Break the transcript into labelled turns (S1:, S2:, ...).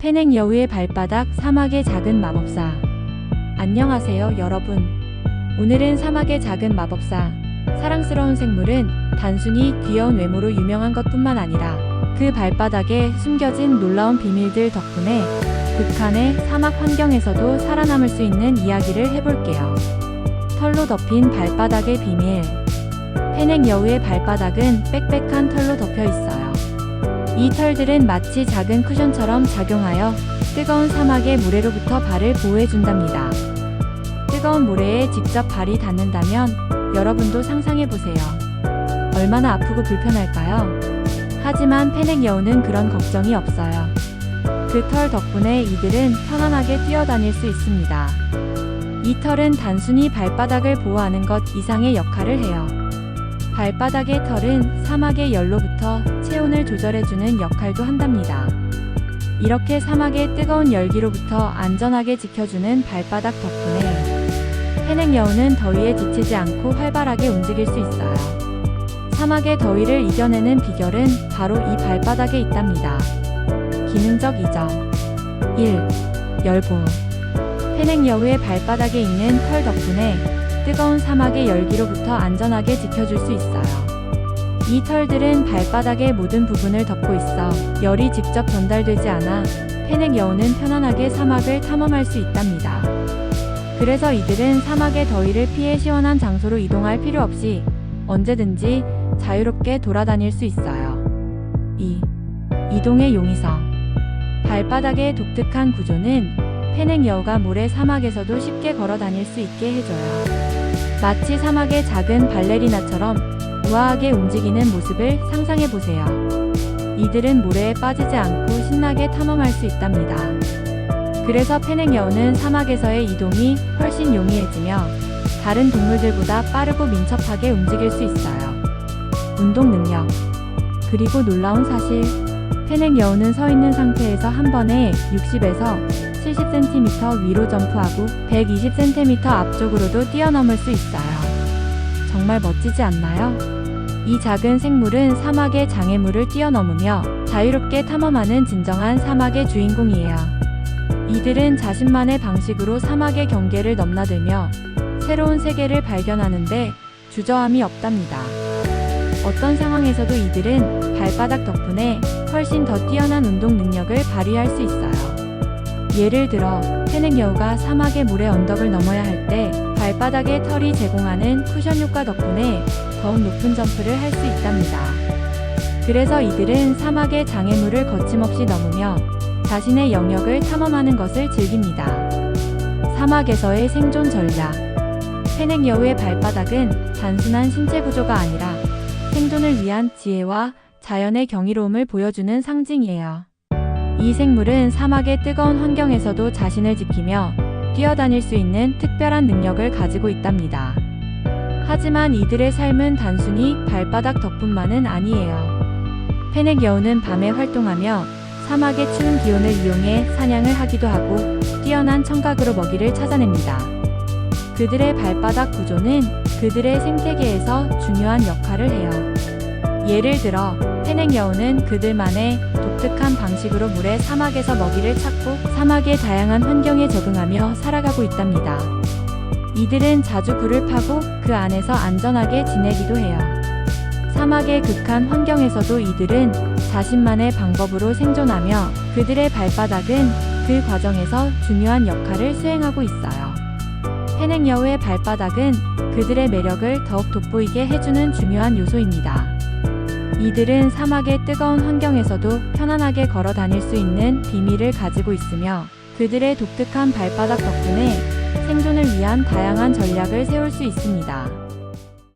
S1: 페넥 여우의 발바닥 사막의 작은 마법사. 안녕하세요, 여러분. 오늘은 사막의 작은 마법사. 사랑스러운 생물은 단순히 귀여운 외모로 유명한 것뿐만 아니라 그 발바닥에 숨겨진 놀라운 비밀들 덕분에 극한의 사막 환경에서도 살아남을 수 있는 이야기를 해볼게요. 털로 덮인 발바닥의 비밀. 페넥 여우의 발바닥은 빽빽한 털로 덮여 있어요. 이 털들은 마치 작은 쿠션처럼 작용하여 뜨거운 사막의 모래로부터 발을 보호해준답니다. 뜨거운 모래에 직접 발이 닿는다면 여러분도 상상해보세요. 얼마나 아프고 불편할까요? 하지만 페넥 여우는 그런 걱정이 없어요. 그 털 덕분에 이들은 편안하게 뛰어다닐 수 있습니다. 이 털은 단순히 발바닥을 보호하는 것 이상의 역할을 해요. 발바닥의 털은 사막의 열로부터 체온을 조절해주는 역할도 한답니다. 이렇게 사막의 뜨거운 열기로부터 안전하게 지켜주는 발바닥 덕분에 페넥 여우는 더위에 지치지 않고 활발하게 움직일 수 있어요. 사막의 더위를 이겨내는 비결은 바로 이 발바닥에 있답니다. 기능적 이점 1. 열보호 페넥 여우의 발바닥에 있는 털 덕분에 뜨거운 사막의 열기로부터 안전하게 지켜줄 수 있어요. 이 털들은 발바닥의 모든 부분을 덮고 있어 열이 직접 전달되지 않아 페넥 여우는 편안하게 사막을 탐험할 수 있답니다. 그래서 이들은 사막의 더위를 피해 시원한 장소로 이동할 필요 없이 언제든지 자유롭게 돌아다닐 수 있어요. 2. 이동의 용이성 발바닥의 독특한 구조는 페넥 여우가 모래 사막에서도 쉽게 걸어 다닐 수 있게 해줘요. 마치 사막의 작은 발레리나처럼 우아하게 움직이는 모습을 상상해 보세요. 이들은 모래에 빠지지 않고 신나게 탐험할 수 있답니다. 그래서 페넥 여우는 사막에서의 이동이 훨씬 용이해지며 다른 동물들보다 빠르고 민첩하게 움직일 수 있어요. 운동 능력. 그리고 놀라운 사실. 페넥 여우는 서 있는 상태에서 한 번에 60에서 70cm 위로 점프하고 120cm 앞쪽으로도 뛰어넘을 수 있어요. 정말 멋지지 않나요? 이 작은 생물은 사막의 장애물을 뛰어넘으며 자유롭게 탐험하는 진정한 사막의 주인공이에요. 이들은 자신만의 방식으로 사막의 경계를 넘나들며 새로운 세계를 발견하는데 주저함이 없답니다. 어떤 상황에서도 이들은 발바닥 덕분에 훨씬 더 뛰어난 운동 능력을 발휘할 수 있어요. 예를 들어 페넥 여우가 사막의 모래 언덕을 넘어야 할 때 발바닥의 털이 제공하는 쿠션 효과 덕분에 더욱 높은 점프를 할 수 있답니다. 그래서 이들은 사막의 장애물을 거침없이 넘으며 자신의 영역을 탐험하는 것을 즐깁니다. 사막에서의 생존 전략. 페넥 여우의 발바닥은 단순한 신체 구조가 아니라 생존을 위한 지혜와 자연의 경이로움을 보여주는 상징이에요. 이 생물은 사막의 뜨거운 환경에서도 자신을 지키며 뛰어다닐 수 있는 특별한 능력을 가지고 있답니다. 하지만 이들의 삶은 단순히 발바닥 덕분만은 아니에요. 페넥 여우는 밤에 활동하며 사막의 추운 기온을 이용해 사냥을 하기도 하고 뛰어난 청각으로 먹이를 찾아냅니다. 그들의 발바닥 구조는 그들의 생태계에서 중요한 역할을 해요. 예를 들어 페넥 여우는 그들만의 독특한 방식으로 물에 사막에서 먹이를 찾고 사막의 다양한 환경에 적응하며 살아가고 있답니다. 이들은 자주 불을 파고 그 안에서 안전하게 지내기도 해요. 사막의 극한 환경에서도 이들은 자신만의 방법으로 생존하며 그들의 발바닥은 그 과정에서 중요한 역할을 수행하고 있어요. 페넥 여우의 발바닥은 그들의 매력을 더욱 돋보이게 해주는 중요한 요소입니다. 이들은 사막의 뜨거운 환경에서도 편안하게 걸어 다닐 수 있는 비밀을 가지고 있으며 그들의 독특한 발바닥 덕분에 생존을 위한 다양한 전략을 세울 수 있습니다.